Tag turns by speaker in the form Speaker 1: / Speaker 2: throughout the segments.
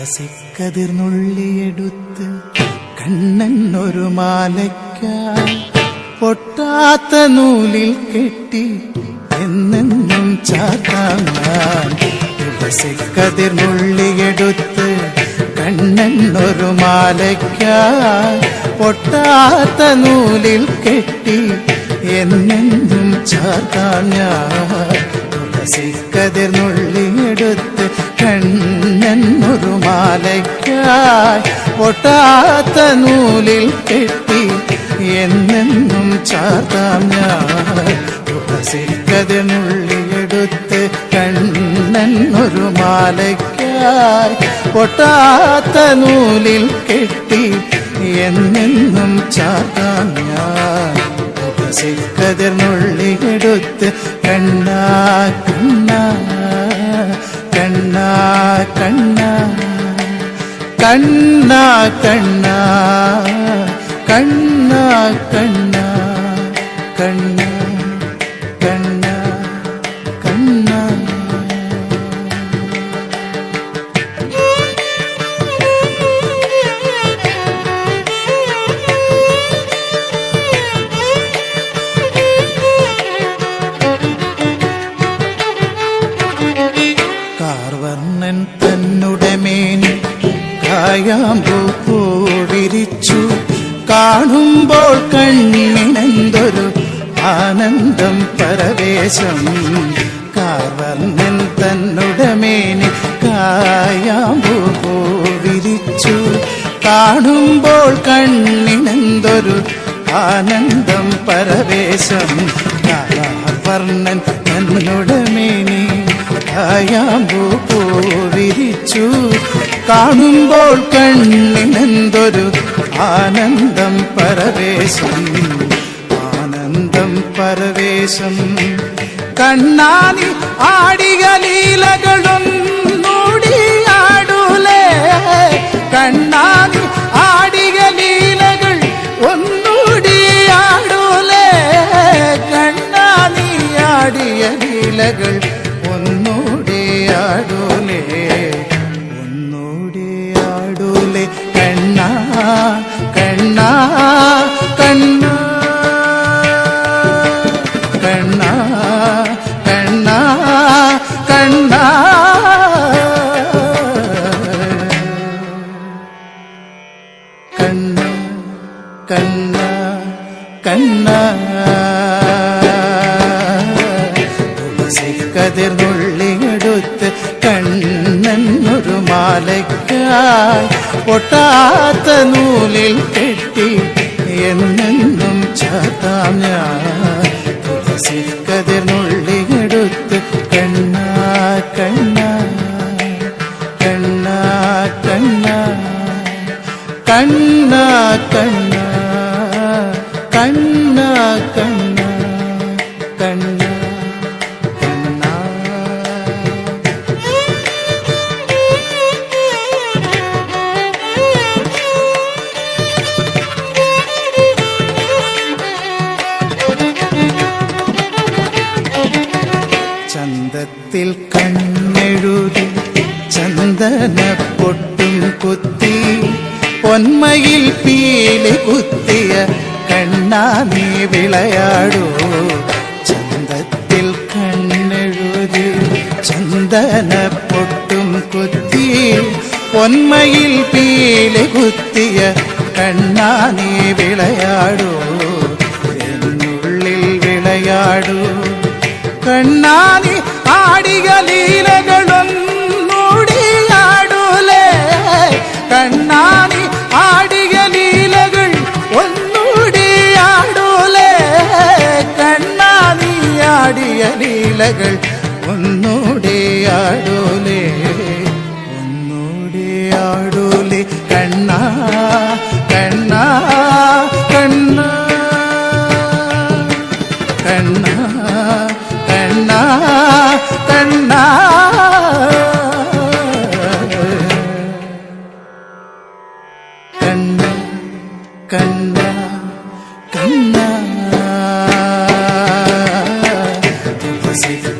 Speaker 1: തുളസിക്കതിർന്നുള്ളിയെടുത്ത് കണ്ണനൊരു മാലയ്ക്ക പൊട്ടാത്ത നൂലിൽ കെട്ടി എന്നെന്നും ചാത്താൻ തുളസിക്കതിർ നുള്ളിയെടുത്ത് മാലയ്ക്ക പൊട്ടാത്ത നൂലിൽ കെട്ടി എന്നെന്നും ചാത്താൻ തുളസിക്കതിർന്നുള്ളിയെടുത്ത് കണ്ണ ഒരു മാലയ്ക്കായി ഒട്ടാത്ത നൂലിൽ കെട്ടി എന്നെന്നും ചാർത്താം ഞാൻ. ഒരു മാലയ്ക്കായി ഒട്ടാത്ത നൂലിൽ കെട്ടി എന്നെന്നും ചാർത്താം ഞാൻ. തുളസിക്കതിർന്നുള്ളിയെടുത്ത് കണ്ണ കണ്ണ കണ്ണ കണ്ണ കണ്ണ കണ്ണ കണ്ണ. കാർവർണൻ തന്നുടെ മേനി കായാമ്പൂ കാണുമ്പോൾ കണ്ണിനെന്തൊരു ആനന്ദം പരവേശം. കാർവർണൻ തന്നുടമേനി കായാമ്പൂ പൂവിരിച്ചു കാണുമ്പോൾ കണ്ണിനെന്തൊരു ആനന്ദം പരവേശം. കാർവർണൻ തന്നുടെ മേനി കായാമ്പൂ കാണുമ്പോൾ കണ്ണിനെന്തൊരു ആനന്ദം പരവേശം. ആനന്ദം പരവേശം. കണ്ണാനി ആടിക ലീലകളും ആടൂലേ. കണ്ണാനി കണ്ണ കണ്ണ തുളസിക്കതിർന്നുള്ളിയെടുത്ത് മാലയ്ക്കായി പൊട്ടാത്ത നൂലിൽ കെട്ടി എന്നെന്നും ചാത്താം ഞാൻ. തുളസി കതിർന്നുള്ളിയെടുത്ത് കണ്ണാ കണ്ണാ കണ്ണ കണ്ണ. കണ്ണ കണ്ണ. கரத்தில் கண்ணெழுதி சந்தன பொட்டும் குத்தி பொன்மையில் பீலி குத்திய கண்ணா நீ விளையாடோ. சந்தத்தில் கண்ணெழுதி சந்தன பொட்டும் குத்தி பொன்மையில் பீலி குத்திய கண்ணா நீ விளையாடோ என்னுள்ளில் விளையாடோ. கண்ணானே ಅಧಿಗ ಲೀಲೆಗಳೊನ್ನೂಡಿಯಾಡುಲೆ ಕಣ್ಣಾನಿ ಆಡಿಗ ಲೀಲೆಗಳು ಒನ್ನೂಡಿಯಾಡುಲೆ ಕಣ್ಣಾನಿ ಆಡಿಯ ಲೀಲೆಗಳು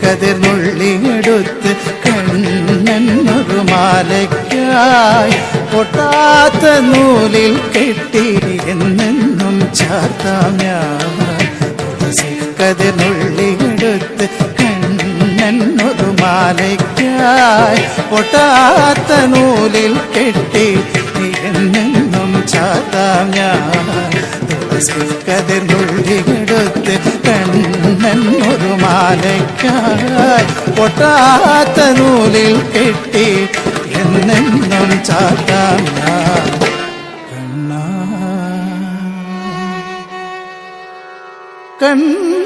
Speaker 1: കതിർന്നുള്ളിയെടുത്ത് കണ്ണൊരു മാലയ്ക്കായി പൊട്ടാത്ത നൂലിൽ കെട്ടി എന്നെന്നും ചാർത്താം ഞാൻ കതിർന്നുള്ളിയെടുത്ത് കണ്ണൊരു മാലയ്ക്കായി പൊട്ടാത്ത നൂലിൽ കെട്ടി എന്നെന്നും ചാർത്താം ഞാൻ പൊട്ടാത്ത നൂലിൽ കെട്ടി എന്നെന്നും ചാട്ടാം കണ്ണാ. കണ്ണ.